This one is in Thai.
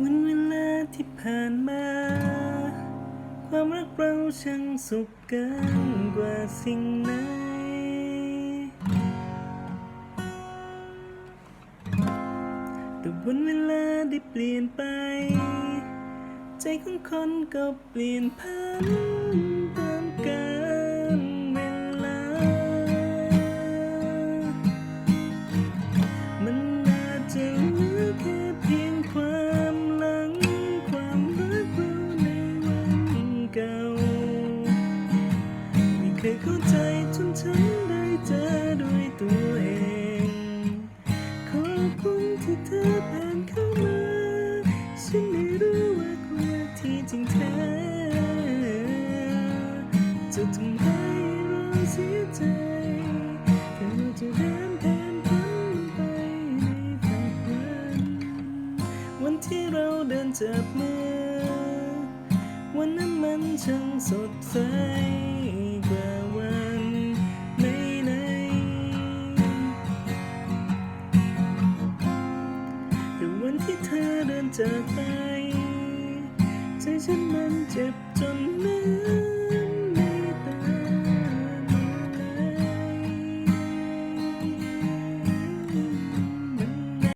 วันเวลาที่ผ่านมา ความรักเราช่างสุขเกินกว่าสิ่งไหนแต่วันเวลาได้เปลี่ยนไป ใจของคนก็เปลี่ยนพัน ไม่เข้าใจจนฉันได้เจอด้วยตัวเอง ขอบคุณที่เธอผ่านเข้ามา ฉันไม่รู้ว่าความที่จริงแท้จะทำให้เราเสียใจแต่เราจะเดินผ่านพ้นไปในฝันวันวันที่เราเดินจับมือ วันนั้นมันช่างสดใส แต่วันที่เธอเดินจากไป ใจฉันมันเจ็บจนเหลือ